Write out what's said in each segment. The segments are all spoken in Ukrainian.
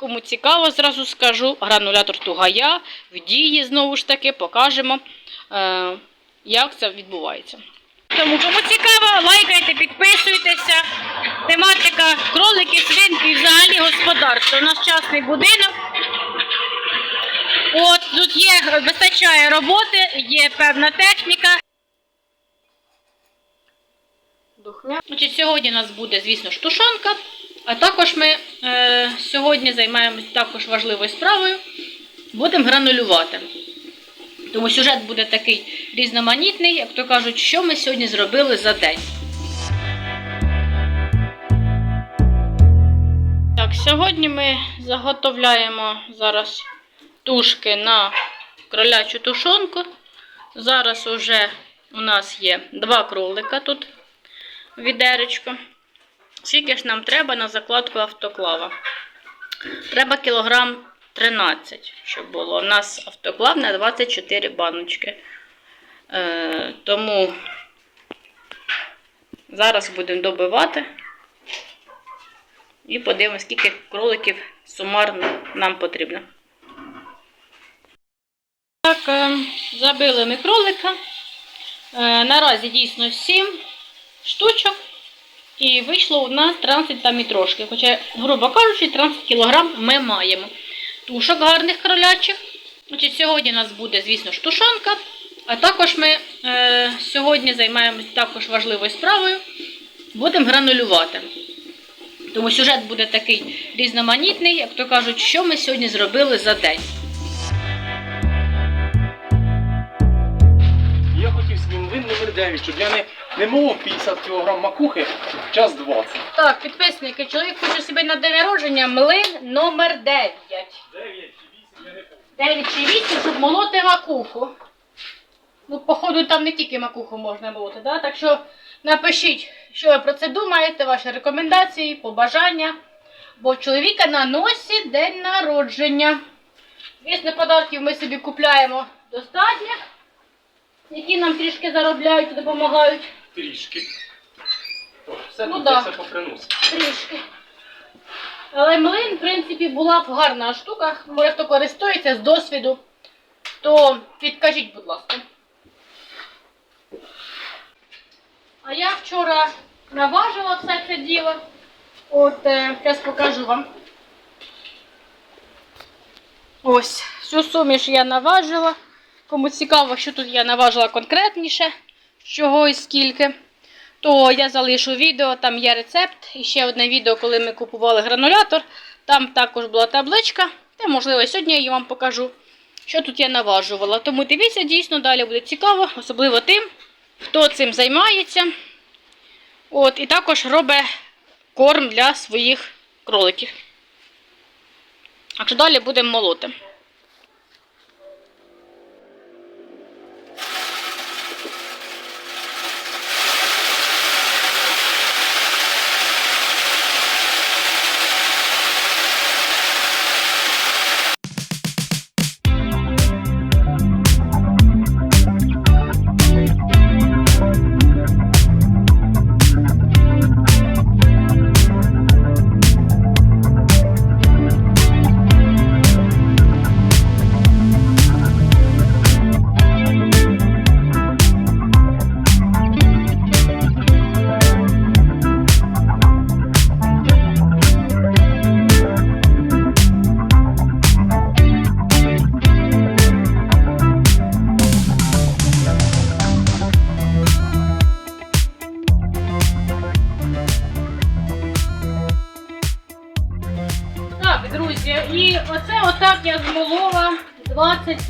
Кому цікаво, зразу скажу, гранулятор Тугая в дії знову ж таки покажемо, е, як це відбувається. Тому кому цікаво, лайкайте, підписуйтеся. Тематика кролики, свинки і взагалі господарство. У нас частний будинок. От тут є, вистачає роботи, є певна техніка. Значить, сьогодні у нас буде, звісно ж, тушонка. А також ми е, сьогодні займаємося також важливою справою. Будемо гранулювати. Тому сюжет буде такий різноманітний, як то кажуть, що ми сьогодні зробили за день. Так, сьогодні ми заготовляємо зараз тушки на кролячу тушонку. Зараз уже у нас є два кролика тут відеречко. Скільки ж нам треба на закладку автоклава? Треба кілограм 13, щоб було. У нас автоклав на 24 баночки. Е, тому зараз будемо добивати і подивимося, скільки кроликів сумарно нам потрібно. Так, е, забили ми кролика. Е, наразі дійсно 7 штучок. І вийшло у нас 13 там і трошки. Хоча, грубо кажучи, 13 кг ми маємо. Тушок гарних кролячих. Значить, сьогодні у нас буде, звісно ж, тушонка. А також ми е, сьогодні займаємося також важливою справою. Будемо гранулювати. Тому сюжет буде такий різноманітний, як то кажуть, що ми сьогодні зробили за день. Я хотів свій млин номер 9, щоб я не, не молов 50 кг макухи час 20. Так, підписники, чоловік хоче собі на день народження млин номер 9. 9 чи 8 я не помню. 9 чи 8, щоб молоти макуху. Ну, походу, там не тільки макуху можна молоти, да? так що напишіть, що ви про це думаєте, ваші рекомендації, побажання. Бо чоловіка на носі день народження. Звісно, подарків ми собі купляємо достатньо, які нам трішки заробляють і допомагають. Трішки. О, все Ну тут да. це поприносить. Трішки. Але млин, в принципі, була б гарна штука. Може, хто користується з досвіду, то підкажіть, будь ласка. А я вчора наважила все це діло. От, е, зараз покажу вам. Ось, всю суміш я наважила. Кому цікаво, що тут я наважила конкретніше, чого і скільки то я залишу відео, там є рецепт. І ще одне відео, коли ми купували гранулятор. Там також була табличка. Та, можливо, сьогодні я вам покажу, що тут я наважувала. Тому дивіться, дійсно, далі буде цікаво, особливо тим, хто цим займається. От, і також робить корм для своїх кроликів. Так що далі будемо молоти.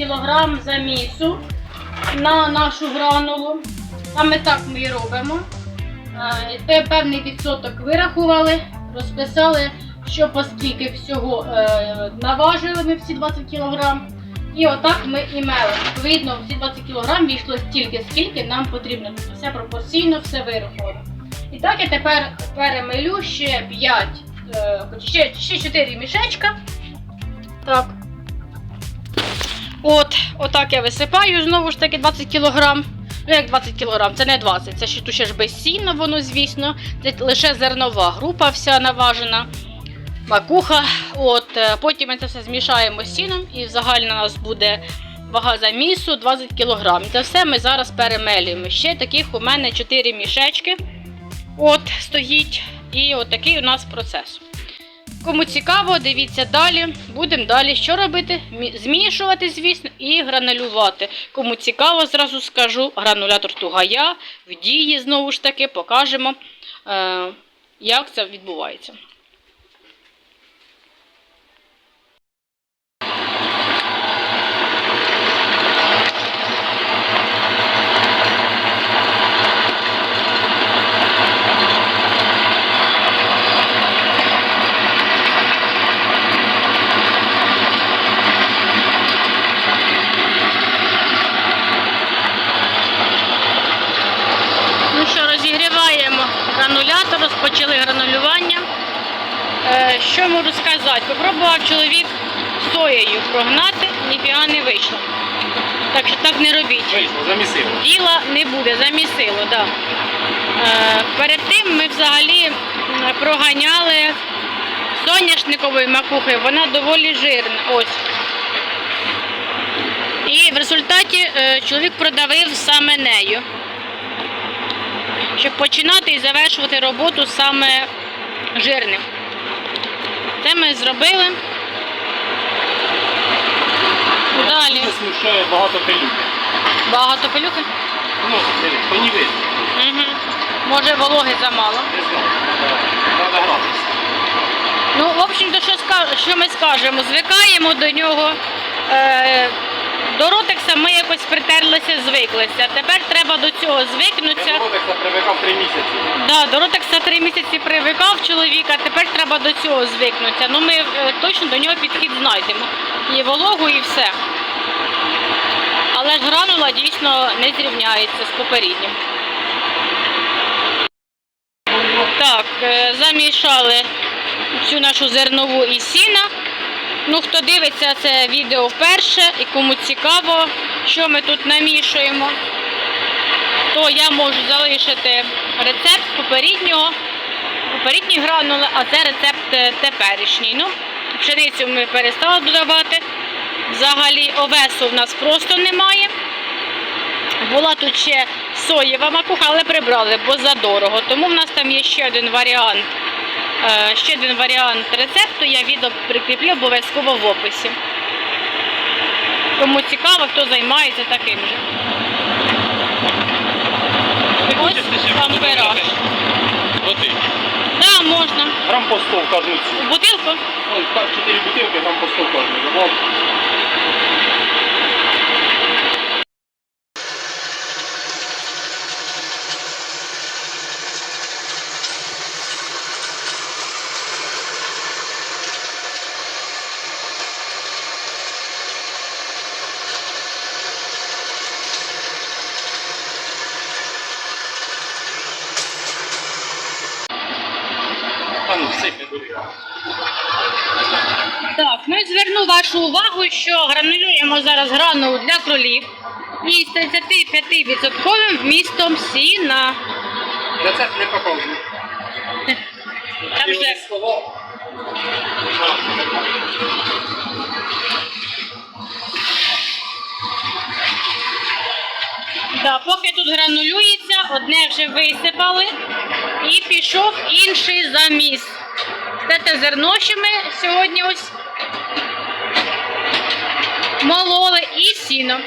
Кг замісу на нашу гранулу. Саме так ми і робимо. Те певний відсоток вирахували, розписали, що поскільки всього е, наважили ми всі 20 кг. І отак ми і мели. Відповідно, всі 20 кг війшло стільки, скільки нам потрібно. Тобто все пропорційно, все вираховано. І так я тепер перемелю ще 5, е, ще 4 мішечка. Так. От, отак я висипаю знову ж таки 20 кг. Ну, як 20 кг, це не 20, це ще тут ще ж безсінно воно, звісно. Це лише зернова група вся наважена. макуха. От, е, потім ми це все змішаємо з сіном і загально у нас буде вага замісу 20 кг. Це все ми зараз перемелюємо. Ще таких у мене 4 мішечки. От стоїть. І от такий у нас процес. Кому цікаво, дивіться далі. Будемо далі що робити? Змішувати, звісно, і гранулювати. Кому цікаво, зразу скажу, гранулятор тугая в дії знову ж таки покажемо, е, як це відбувається. Ну що, розігріваємо розпочали гранулювання. Е, що можу сказати? Попробував чоловік соєю прогнати, ніфіга не вийшло. Так що так не робіть. Вийшло, замісив. Діла не буде, замісило, да. Е, перед тим ми взагалі проганяли соняшниковою макухою, вона доволі жирна. Ось. І в результаті е, чоловік продавив саме нею. Щоб починати і завершувати роботу саме жирним. Це ми зробили. Далі. Мене смущає багато пилюки. Багато пилюки. Ну, дивись, мені видно. Угу. Може вологи замало. Не знаю. Треба гратися. Ну, в общем-то, що, ска- що ми скажемо? Звикаємо до нього. Е, до ротекса ми якось притерлися, звиклися. Тепер треба до цього звикнутися. Ротекса привикав три місяці. Да, до ротекса три місяці привикав чоловіка, тепер треба до цього звикнутися. Ну ми е, точно до нього підхід знайдемо. І вологу, і все. Але ж гранула дійсно не зрівняється з попереднім. Так, е, замішали всю нашу зернову і сіна. Ну, хто дивиться це відео вперше і кому цікаво, що ми тут намішуємо, то я можу залишити рецепт попереднього, попередні гранули, а це рецепт е, теперішній. Ну, пшеницю ми перестали додавати. Взагалі овесу в нас просто немає. Була тут ще соєва макуха, але прибрали, бо задорого. Тому в нас там є ще один варіант. Е, Ще один варіант рецепту, я відео прикріплю обов'язково в описі. Кому цікаво, хто займається таким же. Ось там пираж. Так, можна. Грам по 100 в кожну цю. Бутилку? Ну, так, 4 бутилки, там по 100 кожну. Добав. Так, ну і зверну вашу увагу, що гранулюємо зараз гранулу для кролів із 35% вмістом сіна. Рецепт не показую. Там вже Да, поки тут гранулюється, одне вже висипали і пішов інший заміс. Це зерно, що ми сьогодні ось мололи і сіно.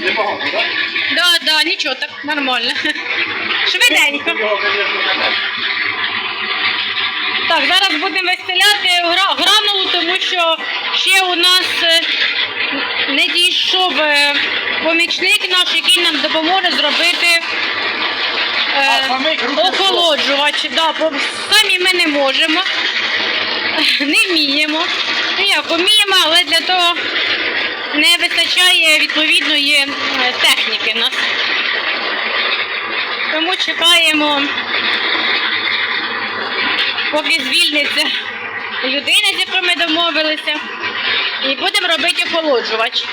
Непогано, так? Да, да, нічого так, нормально. Швиденько. Так. Зараз будемо вистеляти гра- гранулу, тому що ще у нас е, не дійшов е, помічник наш, який нам допоможе зробити е, охолоджувач. Да, самі ми не можемо, не вміємо. Ну як, вміємо, але для того не вистачає відповідної техніки нас. Тому чекаємо поки звільниться людина, з якою ми домовилися. І будемо робити охолоджувач.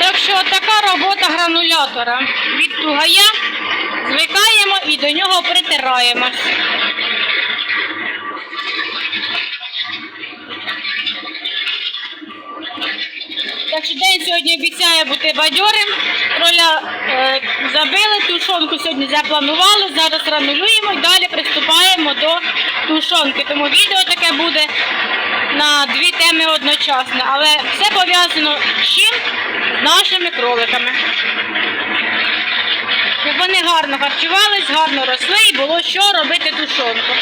Так що така робота гранулятора. Від тугая звикаємо і до нього притираємось. Так що день сьогодні обіцяє бути бадьорим. Роля е, забили, тушонку сьогодні запланували. Зараз гранулюємо і далі приступаємо до тушонки. Тому відео таке буде на дві теми одночасно. Але все пов'язано з чим? З нашими кроликами. Щоб вони гарно харчувались, гарно росли і було що робити тушонку.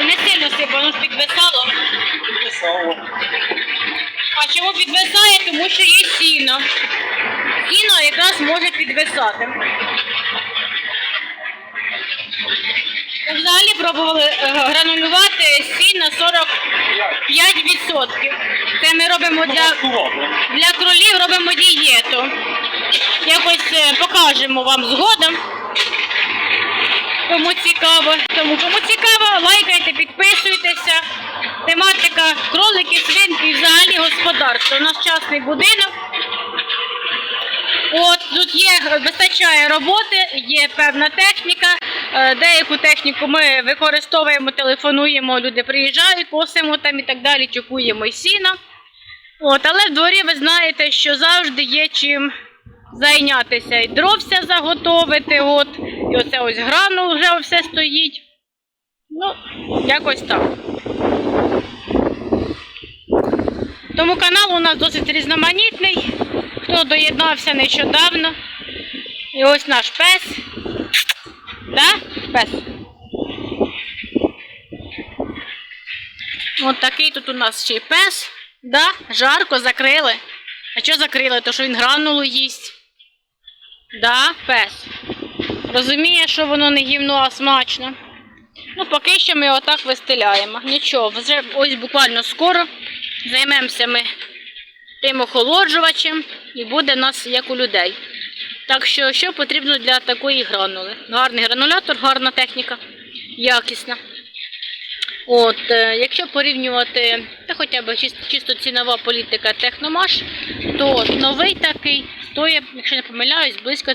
І не сильно сипа, воно ж підвисало. Підписало. Чому підвисає? Тому що є сіно. Сіно якраз може підвисати. Взагалі пробували е, гранулювати сіно 45%. Це ми робимо для, для кролів, робимо дієту. Якось е, покажемо вам згодом. Кому цікаво. Тому кому цікаво, лайкайте, підписуйтеся. Тематика кролики, свинки і взагалі господарство. У нас частний будинок. От тут є, вистачає роботи, є певна техніка. Е, Деяку техніку ми використовуємо, телефонуємо, люди приїжджають, косимо там і так далі, чекуємо і сіна. От, але в дворі ви знаєте, що завжди є чим зайнятися. І дровся заготовити, от, і оце ось гранул вже все стоїть. Ну, якось так. Тому канал у нас досить різноманітний. Хто доєднався нещодавно. І ось наш пес. Да? Пес. От такий тут у нас ще й пес. Да? Жарко закрили. А що закрили? То що він гранулу їсть. Да, пес. Розуміє, що воно не гівно, а смачно. Ну, поки що ми отак вистеляємо. Нічого, вже ось буквально скоро займемося ми тим охолоджувачем і буде нас як у людей. Так що, що потрібно для такої гранули? Гарний гранулятор, гарна техніка, якісна. От, е, якщо порівнювати, та хоча б чисто, цінова політика Техномаш, то новий такий стоїть, якщо не помиляюсь, близько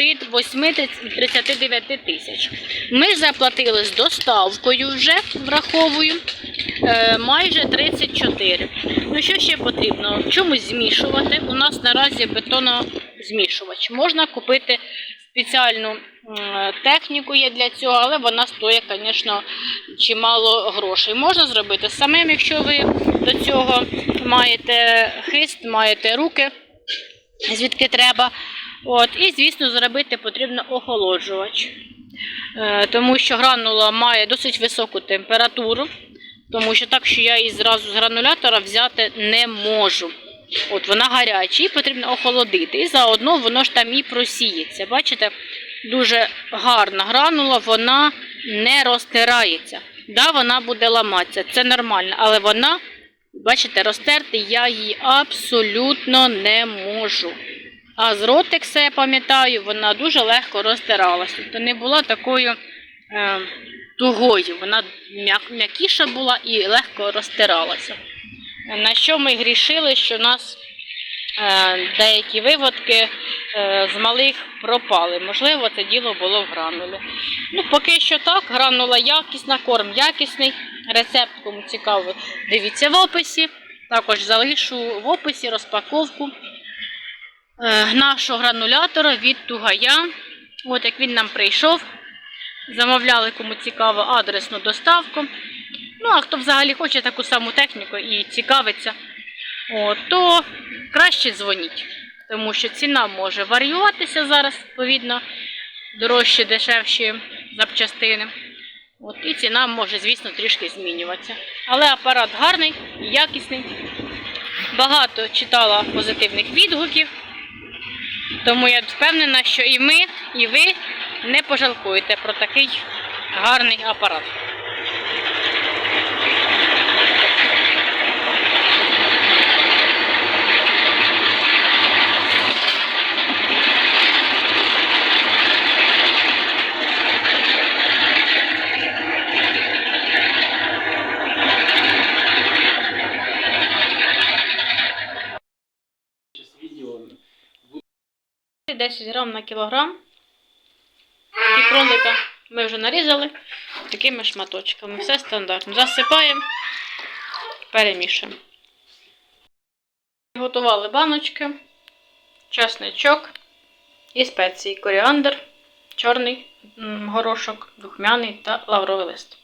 38-39 тисяч. Ми заплатили з доставкою вже, враховую, е, майже 34. Ну що ще потрібно? Чомусь змішувати. У нас наразі бетонозмішувач. Можна купити спеціальну техніку є для цього, але вона стоїть, звісно, чимало грошей. Можна зробити самим, якщо ви до цього маєте хист, маєте руки, звідки треба. От, і, звісно, зробити потрібно охолоджувач. Е, тому що гранула має досить високу температуру, тому що так, що я її зразу з гранулятора взяти не можу. От вона гаряча, її потрібно охолодити. І заодно воно ж там і просіється. Бачите, дуже гарна гранула, вона не розтирається. Да, вона буде ламатися, це нормально, але вона, бачите, розтерти я її абсолютно не можу. А з ротекса, я пам'ятаю, вона дуже легко розтиралася. Тобто не була такою е, тугою. Вона м'якіша була і легко розтиралася. На що ми грішили, що у нас е, деякі виводки е, з малих пропали. Можливо, це діло було в гранулі. Ну, поки що так, гранула якісна, корм якісний. Рецепт, кому цікаво, дивіться в описі. Також залишу в описі розпаковку нашого гранулятора від Тугая. От як він нам прийшов. замовляли, кому цікаво, адресну доставку. Ну, а хто взагалі хоче таку саму техніку і цікавиться, то краще дзвоніть. Тому що ціна може варіюватися зараз, відповідно, дорожчі, дешевші запчастини. От, і ціна може, звісно, трішки змінюватися. Але апарат гарний, якісний. Багато читала позитивних відгуків. Тому я впевнена, що і ми, і ви не пожалкуєте про такий гарний апарат. відео 10 грам на кілограм. І кролика ми вже нарізали такими шматочками. Все стандартно. Засипаємо, перемішуємо. Готували баночки, чесничок і спеції. Коріандр, чорний горошок, духмяний та лавровий лист.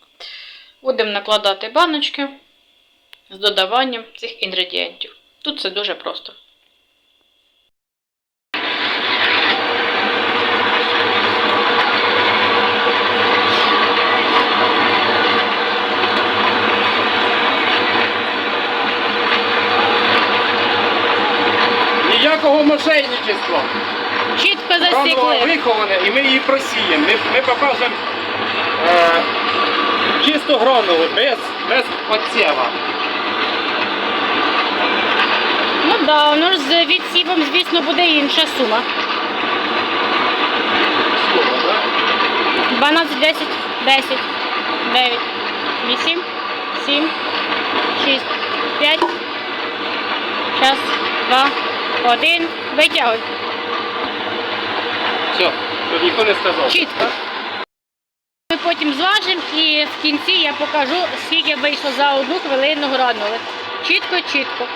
Будемо накладати баночки з додаванням цих інгредієнтів. Тут це дуже просто. Мошенничества. Чітко засікли. вихована і ми її просіємо. Ми, ми покажемо е, чисту гранулу, без, без подсєва. Ну да, воно ж з відсівом, звісно, буде інша сума. Слово, да? 12, 10, 10, 9, 8, 7, 6, 5. Час, два, один. Витягуй. Все, щоб ніхто не сказав. Чітко. Ми потім зважимо і в кінці я покажу, скільки вийшло за одну хвилину гранули. Чітко, чітко.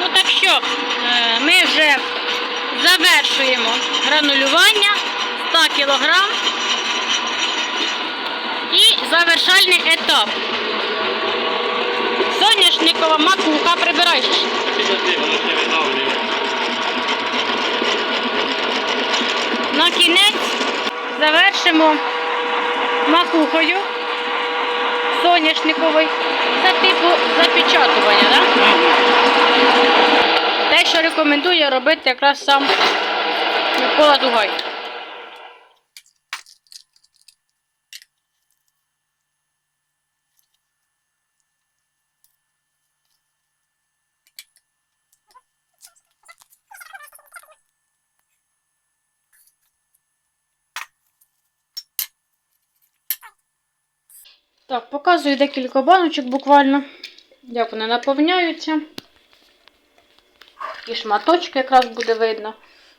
Ну так що, е, ми вже завершуємо гранулювання 100 кг. Завершальний етап. Соняшникова макуха видавлює. На кінець завершимо макухою соняшниковою. Це типу запечатування, да? Те, що рекомендує робити якраз сам Микола Дугай. Так, показую декілька баночок буквально, як вони наповняються. І шматочки якраз буде видно.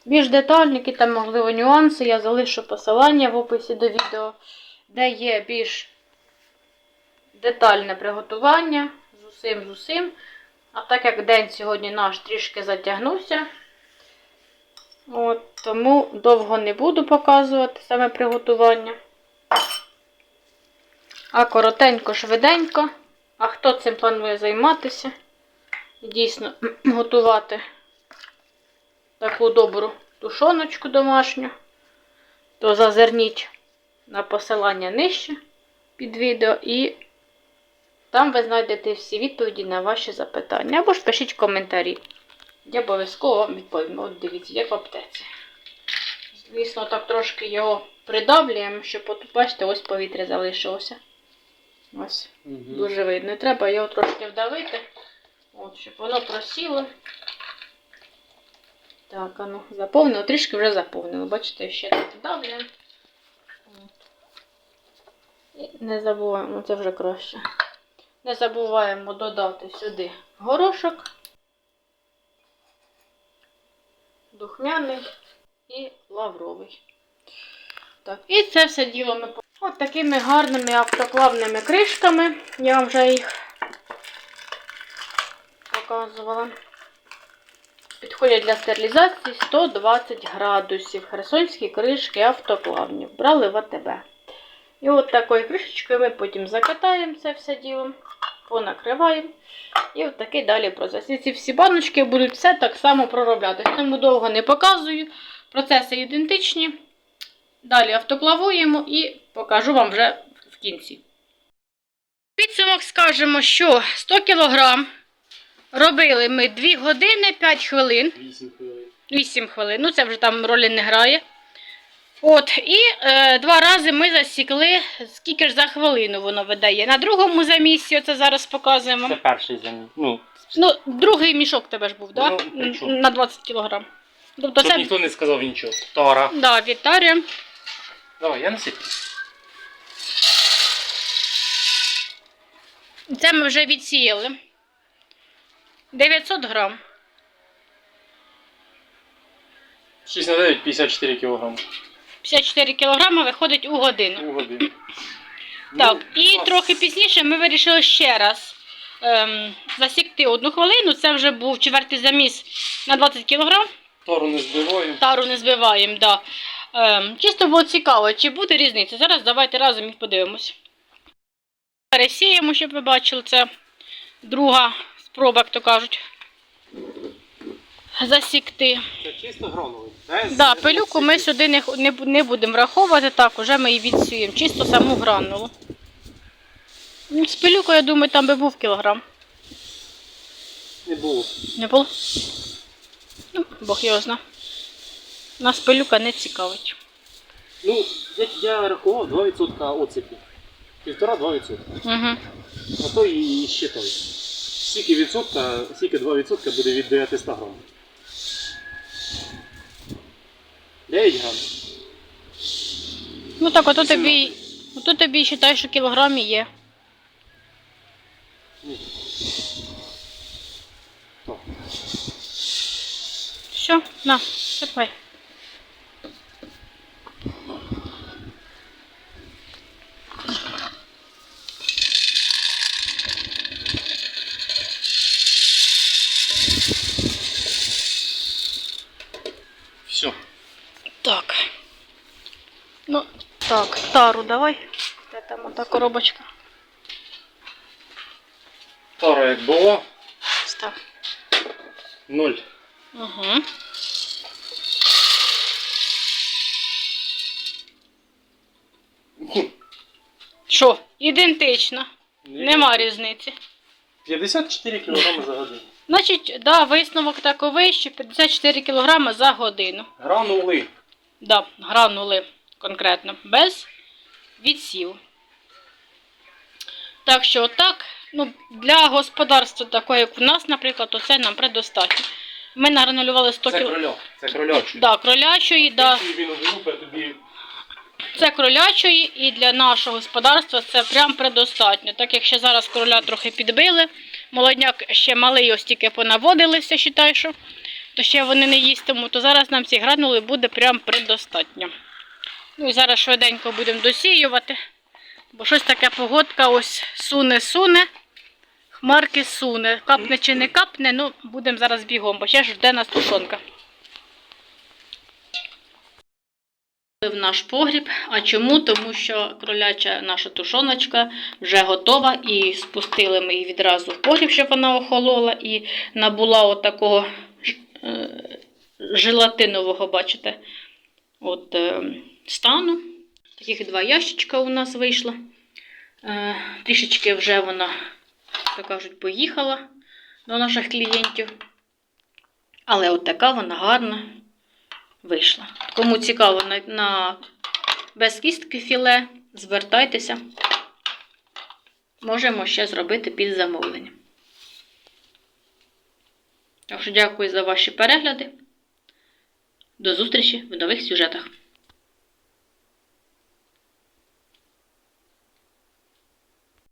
Більш детальні, там, можливо, нюанси, я залишу посилання в описі до відео, де є більш детальне приготування з усім з усім. А так як день сьогодні наш трішки затягнувся, от, тому довго не буду показувати саме приготування. А коротенько, швиденько. А хто цим планує займатися? Дійсно готувати таку добру тушоночку домашню, то зазирніть на посилання нижче під відео і там ви знайдете всі відповіді на ваші запитання. Або ж пишіть коментарі. Я обов'язково вам відповім. От дивіться, як в аптеці. Звісно, так трошки його придавлюємо, щоб бачите, ось повітря залишилося. Ось. Дуже видно. Треба його трошки вдавити, от, щоб воно просіло. Так, ну, заповнило, трішки вже заповнило. Бачите, ще тут вдавлюємо. І не забуваємо, це вже краще. Не забуваємо додати сюди горошок, духмяний і лавровий. Так, і це все діло ми От такими гарними автоклавними кришками. Я вам вже їх показувала. Підходять для стерилізації 120 градусів. Херсонські кришки автоклавні. Брали в АТБ. І от такою кришечкою ми потім закатаємо це все діло, понакриваємо. І от такий далі процес. І ці всі баночки будуть все так само проробляти. Тому довго не показую. Процеси ідентичні. Далі автоклавуємо і покажу вам вже в кінці. Підсумок скажемо, що 100 кг робили ми 2 години 5 хвилин. 8 хвилин. 8 хвилин. Ну, це вже там ролі не грає. От, і е, два рази ми засікли, скільки ж за хвилину воно видає. На другому замісці, оце зараз показуємо. Це перший замін. Ну, Ну, другий мішок тебе ж був, так? Ну, Да? На 20 кг. Тобто щоб це ніхто не сказав нічого. Тара. да, Вітарія. Давай, я насиплю. Це ми вже відсіяли. 900 грам. 6 на 9, 54 кг. 54 кг виходить у годину. У годину. Так, Ну, і у нас трохи пізніше ми вирішили ще раз ем, засікти одну хвилину. Це вже був четвертий заміс на 20 кг. Тару не збиваю. Тару не збиваємо, да. Ем, чисто було цікаво, чи буде різниця. Зараз давайте разом їх подивимось. Пересіємо, щоб ви бачили, це друга спроба, як то кажуть. Засікти. Це чисто грановий. Без, Да, пилюку ми сюди не, не, не будемо враховувати, так, уже ми її відсіємо. Чисто саму гранулу. Ну, З пилюкою, я думаю, там би був кілограм. Не було. Не було? Ну, Бог його зна. Нас пилюка не цікавить. Ну, я, я рахував 2% оцепі. Півтора-два відсотка. Угу. А то і, ще той. Скільки відсотка, скільки 2% буде від 900 грам? 9 грам. Ну так, ото тобі, ото тобі вважай, що кілограм є. Ні. Так. Все, на, сипай. Все. Так. Ну, так, тару давай. Де там ота коробочка? Тара як було, Став. 0. Угу. Що? Ідентично. Нема різниці. 54 кг за годину. Значить, да, висновок таковий, що 54 кг за годину. Гранули. Да, гранули конкретно, без відсів. Так що так, ну, для господарства такого, як в нас, наприклад, то це нам предостатньо. Ми награнулювали 100 Це кг. Це кролячий. Да, кролячої, да. Він групи, тобі Це кролячої і для нашого господарства це прям предостатньо. Так як ще зараз кроля трохи підбили, молодняк ще малий, ось тільки понаводилися, считай, що, то ще вони не їстимуть, то зараз нам ці гранули буде прям предостатньо. Ну і зараз швиденько будемо досіювати, бо щось таке погодка ось суне-суне, хмарки суне. Капне чи не капне, ну будемо зараз бігом, бо ще ж жде нас тушонка. в наш погріб. А чому? Тому що кроляча наша тушоночка вже готова і спустили ми її відразу в погріб, щоб вона охолола і набула от такого е, желатинового, бачите, от е, стану. Таких два ящичка у нас вийшло. Е, трішечки вже вона, так кажуть, поїхала до наших клієнтів. Але от така вона гарна вийшла. Кому цікаво на, на без кістки філе, звертайтеся. Можемо ще зробити під замовлення. Так що дякую за ваші перегляди. До зустрічі в нових сюжетах.